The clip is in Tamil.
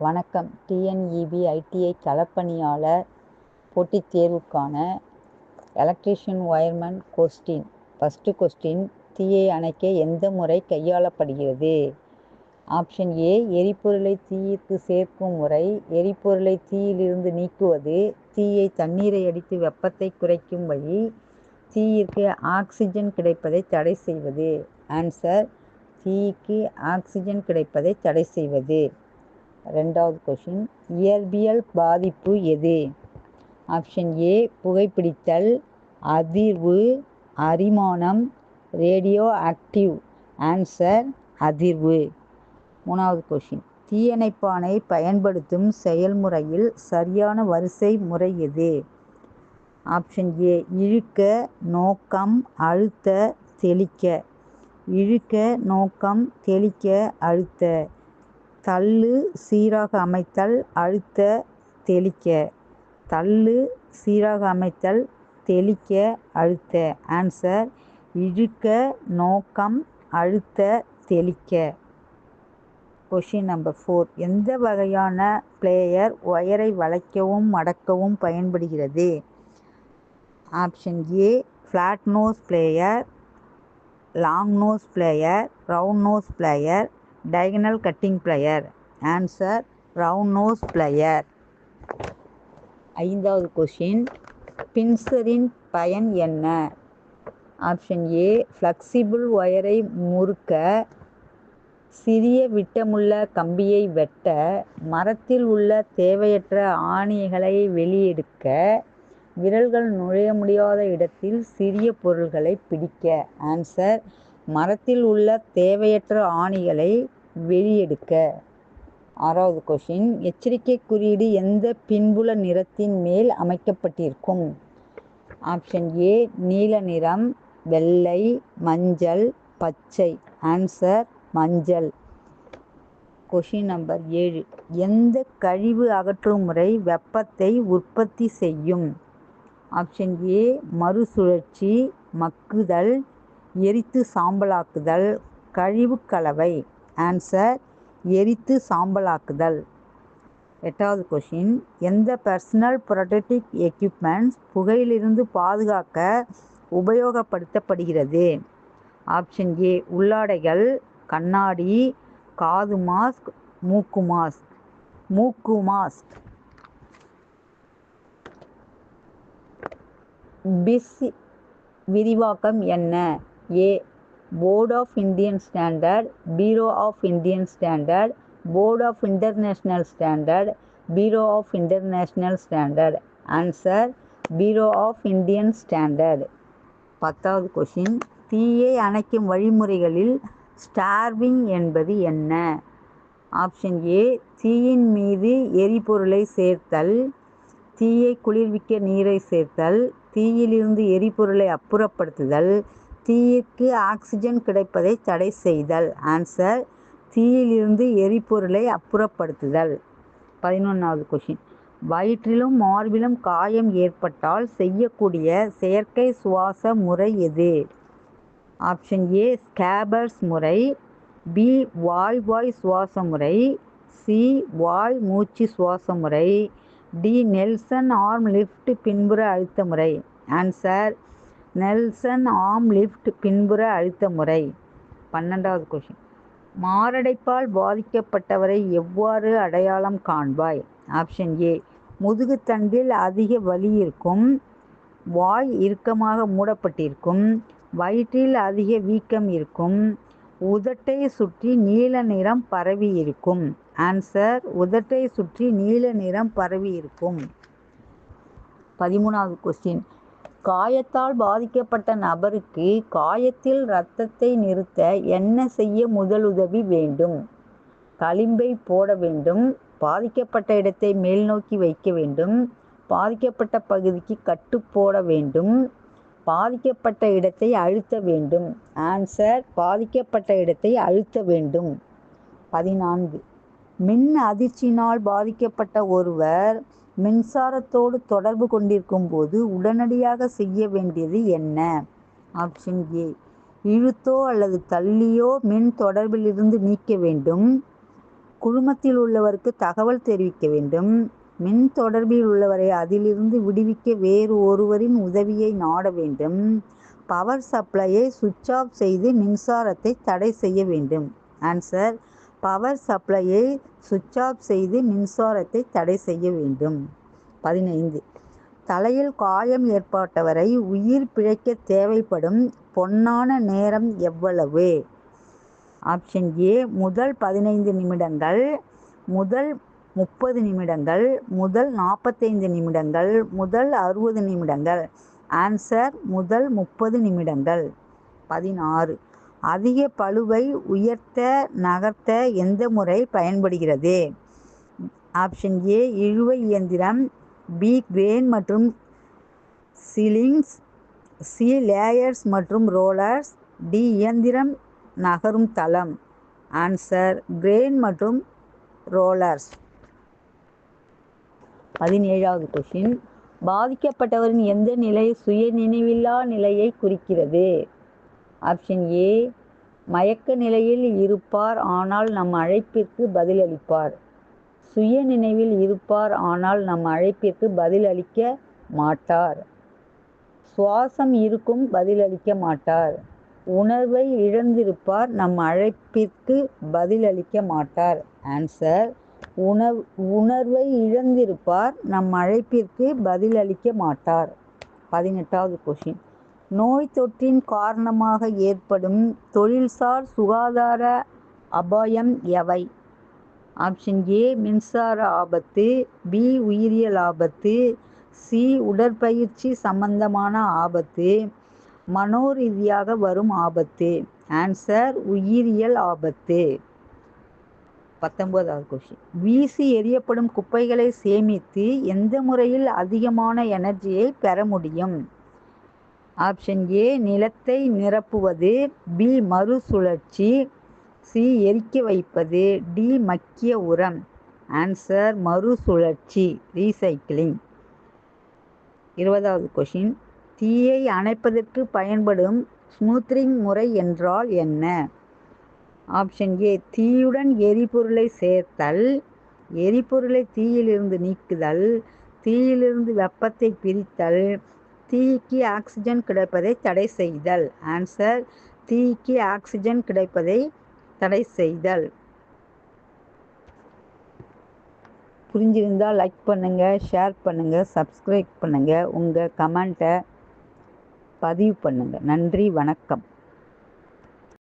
வணக்கம். டிஎன்இபி ஐடிஐ களப்பணியாளர் போட்டித் தேர்வுக்கான electrician wireman question first question தீயை அணைக்க எந்த முறை கையாளப்படுகிறது? ஆப்ஷன் ஏ எரிபொருளை தீயிற்கு சேர்க்கும் முறை. எரிபொருளை தீயிலிருந்து நீக்குவது. தீயை தண்ணீரை அடித்து வெப்பத்தை குறைக்கும் வழி. தீயிற்கு ஆக்சிஜன் கிடைப்பதை தடை செய்வது. ஆன்சர் தீக்கு ஆக்சிஜன் கிடைப்பதை தடை செய்வது. ரெண்டாவது கொஷின் இயற்பியல் பாதிப்பு எது? ஆப்ஷன் ஏ புகைப்பிடித்தல் அதிர்வு அரிமானம் ரேடியோ ஆக்டிவ் ஆன்சர் அதிர்வு. மூணாவது கொஷின் தீயணைப்பானை பயன்படுத்தும் செயல்முறையில் சரியான வரிசை முறை எது? ஆப்ஷன் ஏ இழுக்க நோக்கம் அழுத்த தெளிக்க. இழுக்க நோக்கம் தெளிக்க அழுத்த. தள்ளு சீராக அமைத்தல் அழுத்த தெளிக்க. தள்ளு சீராக அமைத்தல் தெளிக்க அழுத்த. ஆன்சர் இழுக்க நோக்கம் அழுத்த தெளிக்க. கொஷின் நம்பர் ஃபோர் எந்த வகையான பிளேயர் ஒயரை வளைக்கவும் மடக்கவும் பயன்படுகிறது? Option A flat nose plier long nose plier round nose plier diagonal cutting plier answer round nose plier ஐந்தாவது கொஷின் பின்சரின் பயன் என்ன? ஆப்ஷன் ஏ ஃப்ளெக்சிபிள் ஒயரை முறுக்க சிறிய விட்டமுள்ள கம்பியை வெட்ட மரத்தில் உள்ள தேவையற்ற ஆணிகளை வெளியெடுக்க விரல்கள் நுழைய முடியாத இடத்தில் சிறிய பொருள்களை பிடிக்க. ஆன்சர் மரத்தில் உள்ள தேவையற்ற ஆணிகளை வெளியெடுக்க. ஆறாவது கொஷின் எச்சரிக்கை குறியீடு எந்த பின்புல நிறத்தின் மேல் அமைக்கப்பட்டிருக்கும்? ஆப்ஷன் ஏ நீல நிறம் வெள்ளை மஞ்சள் பச்சை. ஆன்சர் மஞ்சள். கொஷின் நம்பர் ஏழு. எந்த கழிவு அகற்றும் முறை வெப்பத்தை உற்பத்தி செய்யும்? ஆப்ஷன் ஏ மறுசுழற்சி மக்குதல் எரித்து சாம்பலாக்குதல் கழிவு கலவை. ஆன்சர் எரித்து சாம்பலாக்குதல். எட்டாவது கொஷின் எந்த பர்சனல் ப்ரொடக்டிக் எக்யூப்மெண்ட்ஸ் புகையிலிருந்து பாதுகாக்க உபயோகப்படுத்தப்படுகிறது? ஆப்ஷன் ஏ உள்ளாடைகள் கண்ணாடி காது மாஸ்க் மூக்கு மாஸ்க் மூக்கு மாஸ்க் பிஸ் விரிவாக்கம் என்ன? A board of Indian standard bureau of Indian standard board of international standard bureau of international standard answer bureau of Indian standard பத்தாவது கொஷின் தீயை அணைக்கும் வழிமுறைகளில் ஸ்டார்விங் என்பது என்ன? ஆப்ஷன் ஏ தீயின் மீது எரிபொருளை சேர்த்தல். தீயை குளிர்விக்க நீரை சேர்த்தல். தீயிலிருந்து எரிபொருளை அப்புறப்படுத்துதல். தீயிற்கு ஆக்சிஜன் கிடைப்பதை தடை செய்தல். ஆன்சர் தீயிலிருந்து எரிபொருளை அப்புறப்படுத்துதல். பதினொன்றாவது கொஷின் வயிற்றிலும் மார்பிலும் காயம் ஏற்பட்டால் செய்யக்கூடிய செயற்கை சுவாச முறை எது? ஆப்ஷன் ஏ ஸ்கேபர்ஸ் முறை. பி வாய் வாய் சுவாச முறை. சி வாய் மூச்சு சுவாச முறை. டி நெல்சன் ஆர்ம் லிஃப்ட் பின்புற அழுத்த முறை. ஆன்சர் நெல்சன் ஆர்ம் லிஃப்ட் பின்புற அழுத்த முறை. பன்னெண்டாவது கொஷின் மாரடைப்பால் பாதிக்கப்பட்டவரை எவ்வாறு அடையாளம் காண்பாய்? ஆப்ஷன் ஏ முதுகுத்தண்டில் அதிக வலி இருக்கும். வாய் இறுக்கமாக மூடப்பட்டிருக்கும். வயிற்றில் அதிக வீக்கம் இருக்கும். உதட்டை சுற்றி நீல நிறம் பரவி இருக்கும். ஆன்சர் உதட்டை சுற்றி நீல நிறம் பரவி இருக்கும். பதிமூணாவது கொஸ்டின் காயத்தால் பாதிக்கப்பட்ட நபருக்கு காயத்தில் இரத்தத்தை நிறுத்த என்ன செய்ய முதலுதவி வேண்டும்? களிம்பை போட வேண்டும் பாதிக்கப்பட்ட இடத்தை மேல் நோக்கி வைக்க வேண்டும் பாதிக்கப்பட்ட பகுதிக்கு கட்டு போட வேண்டும் பாதிக்கப்பட்ட இடத்தை அழுத்த வேண்டும். ஆன்சர் பாதிக்கப்பட்ட இடத்தை அழுத்த வேண்டும். பதினான்கு. மின் அதிர்ச்சியினால் பாதிக்கப்பட்ட ஒருவர் மின்சாரத்தோடு தொடர்பு கொண்டிருக்கும் போது உடனடியாக செய்ய வேண்டியது என்ன? ஆப்ஷன் ஏ இழுத்தோ அல்லது தள்ளியோ மின் தொடர்பிலிருந்து நீக்க வேண்டும். குழுமத்தில் உள்ளவருக்கு தகவல் தெரிவிக்க வேண்டும். மின் தொடர்பில் உள்ளவரை அதிலிருந்து விடுவிக்க வேறு ஒருவரின் உதவியை நாட வேண்டும். பவர் சப்ளையை சுவிட்ச் ஆஃப் செய்து மின்சாரத்தை தடை செய்ய வேண்டும். ஆன்சர் பவர் சப்ளையை சுவிட்ச் ஆஃப் செய்து மின்சாரத்தை தடை செய்ய வேண்டும். பதினைந்து. தலையில் காயம் ஏற்பட்டவரை உயிர் பிழைக்க தேவைப்படும் பொன்னான நேரம் எவ்வளவு? ஆப்ஷன் ஏ முதல் பதினைந்து நிமிடங்கள் முதல் முப்பது நிமிடங்கள் முதல் நாற்பத்தைந்து நிமிடங்கள் முதல் அறுபது நிமிடங்கள். ஆன்சர் முதல் முப்பது நிமிடங்கள். பதினாறு. அதிக பளுவை உயர்த்த நகர்த்த எந்த முறை பயன்படுகிறது? ஆப்ஷன் ஏ இழுவை இயந்திரம் பி கிரேன் மற்றும் சீலிங்ஸ் சி லேயர்ஸ் மற்றும் ரோலர்ஸ் டி இயந்திரம் நகரும் தளம். ஆன்சர் கிரேன் மற்றும் ரோலர்ஸ். பதினேழாவது கொஷின் பாதிக்கப்பட்டவரின் எந்த நிலை சுய நினைவில்லா நிலையை குறிக்கிறது? ஆப்ஷன் ஏ மயக்க நிலையில் இருப்பார் ஆனால் நம் அழைப்பிற்கு பதிலளிப்பார். சுய நினைவில் இருப்பார் ஆனால் நம் அழைப்பிற்கு பதிலளிக்க மாட்டார். சுவாசம் இருக்கும் பதிலளிக்க மாட்டார். உணர்வை இழந்திருப்பார் நம் அழைப்பிற்கு பதிலளிக்க மாட்டார். ஆன்சர் உணர் உணர்வை இழந்திருப்பார் நம் அழைப்பிற்கு பதிலளிக்க மாட்டார். பதினெட்டாவது கொஷின் நோய் தொற்றின் காரணமாக ஏற்படும் தொழில்சார் சுகாதார அபாயம் எவை? ஆப்ஷன் ஏ மின்சார ஆபத்து. பி உயிரியல் ஆபத்து. சி உடற்பயிற்சி சம்பந்தமான ஆபத்து. மனோரீதியாக வரும் ஆபத்து. ஆன்சர் உயிரியல் ஆபத்து. பத்தொன்பதாவது கொஷின் வீசி எறியப்படும் குப்பைகளை சேமித்து எந்த முறையில் அதிகமான எனர்ஜியை பெற முடியும்? ஆப்ஷன் ஏ நிலத்தை நிரப்புவது. பி மறுசுழற்சி. சி எரிக்க வைப்பது. டி மக்கிய உரம். ஆன்சர் மறுசுழற்சி. ரீசைக்கிளிங் இருபதாவது கொஷின் தீயை அணைப்பதற்கு பயன்படும் ஸ்மூத்ரிங் முறை என்றால் என்ன? ஆப்ஷன் ஏ தீயுடன் எரிபொருளை சேர்த்தல். எரிபொருளை தீயிலிருந்து நீக்குதல். தீயிலிருந்து வெப்பத்தை பிரித்தல். தீக்கு ஆக்சிஜன் கிடைப்பதை தடை செய்தல். ஆன்சர் தீக்கு ஆக்சிஜன் கிடைப்பதை தடை செய்தல். புரிஞ்சிருந்தால் லைக் பண்ணுங்கள் ஷேர் பண்ணுங்கள் சப்ஸ்கிரைப் பண்ணுங்கள் உங்கள் கமெண்ட்டை பதிவு பண்ணுங்கள் நன்றி வணக்கம்.